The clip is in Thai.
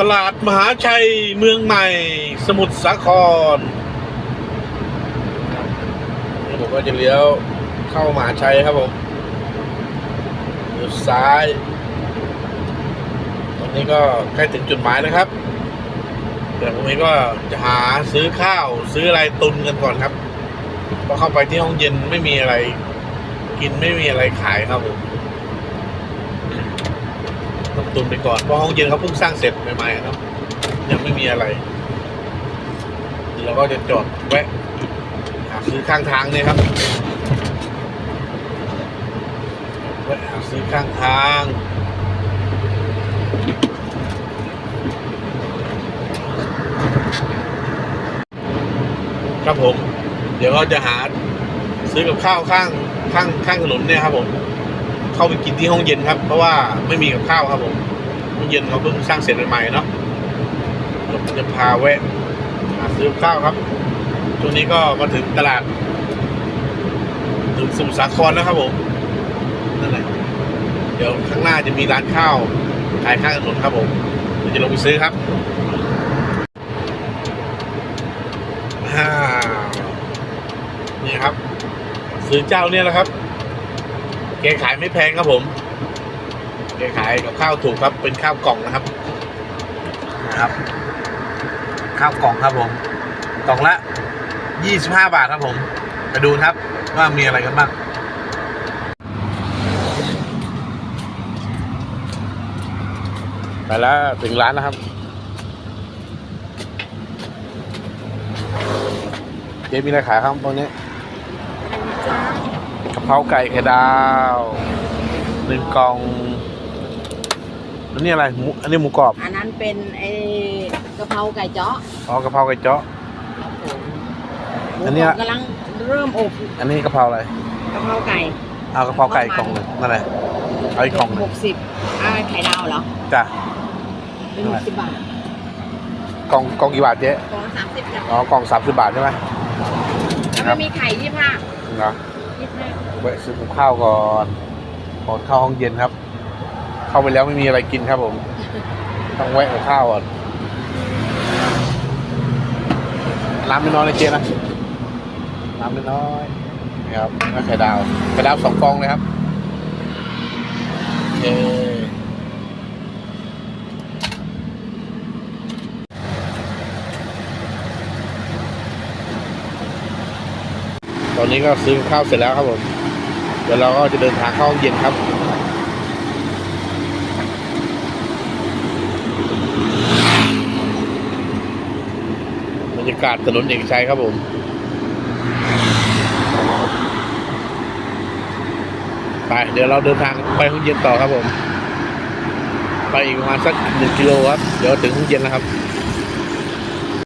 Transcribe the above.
ตลาดมหาชัยเมืองใหม่ สมุทรสาครผมก็จะเลี้ยวเข้ามหาชัยครับผมเลี้ยวซ้าย ตอนนี้ก็ใกล้ถึงจุดหมายนะครับเดี๋ยวผมเองก็จะหาซื้อข้าวซื้ออะไรตุนกันก่อนครับพราะเข้าไปที่ห้องเย็นไม่มีอะไร กินไม่มีอะไรขายครับผม ต้องตุนไปก่อนเพราะห้องเย็นเขาเพิ่งสร้างเสร็จใหม่ๆครับ ยังไม่มีอะไรเราก็จะจอดแวะหาซื้อข้างทางเนี่ยครับแวะหาซื้อข้างทางครับผม เดี๋ยวก็จะหาซื้อกับข้าวข้างข้างข้างถนนเนี่ยครับผม เข้าไปกินที่ห้องเย็นครับ เพราะว่าไม่มีกับข้าวครับผมห้องเย็นเขาเพิ่งสร้างเสร็จใหม่ๆเนาะผมจะพาแวะหาซื้อกับข้าวครับช่วงนี้ก็มาถึงตลาด ถึงสมุทรสาครแล้วครับผมนั่นแหละเดี๋ยวข้างหน้าจะมีร้านข้าวขายข้างถนนครับผมเดี๋ยวจะลงไปซื้อครับนี่ครับ ซื้อเจ้าเนี่ยแหละครับ แกขายไม่แพงครับผมแกขายกับข้าวถูกครับ เป็นข้าวกล่องนะครับนะครับ ข้าวกล่องครับผมกล่องละยี่สิบห้าบาทครับผมไปดูนะครับว่ามีอะไรกันบ้างไปแล้วถึงร้านแล้วครับเจ๊มีอะไรขายครับตรงนี้ กะเพราไก่ไข่ดาวหนึ่งกล่องแล้วนี่อะไรหมูอันนี้หมูกรอบอันนั้นเป็นไอ้กะเพราไก่เจาะอ๋อกะเพราไก่เจาะหมูอันเนี้ยกรอบกำลังเริ่มอบอันนี้กะเพราอะไรกะเพราไก่เอากะเพราไก่กล่องหนึ่งนั่นแหละเอาอีกกล่องหนึ่หงกสิบอ่าไข่ดาวเหรอจ้ะ เป็นหกสิบบาทกล่องกล่องกี่บาทเจ๊กล่องละสามสิบจ้ะอ๋อกล่องสามสิบบาทใช่ไหม แล้วไม่มีไข่ยี่ห้าเหรอยี่ห้า แวะซื้อกับข้าวก่อนก่อนเข้าห้องเย็นครับ เข้าไปแล้วไม่มีอะไรกินครับผม ต้องแวะกับข้าวก่อนน้ำไม่น้อยเลยเจ๊นะน้ำไม่น้อยนะครับแล้วไข่ดาวไข่ดาวสองฟองเลยครับเย้ต อนนี้ก็ซื้อข้าวเสร็จแล้วครับผม เดี๋ยวเราก็จะเดินทางเข้าห้องเย็นครับบรรยากาศถนนเอกชัยครับผมไปเดี๋ยวเราเดินทางไปห้องเย็นต่อครับผม ไปอีกประมาณสักหนึ่งกิโลครับ เดี๋ยวถึงห้องเย็นแล้วครับ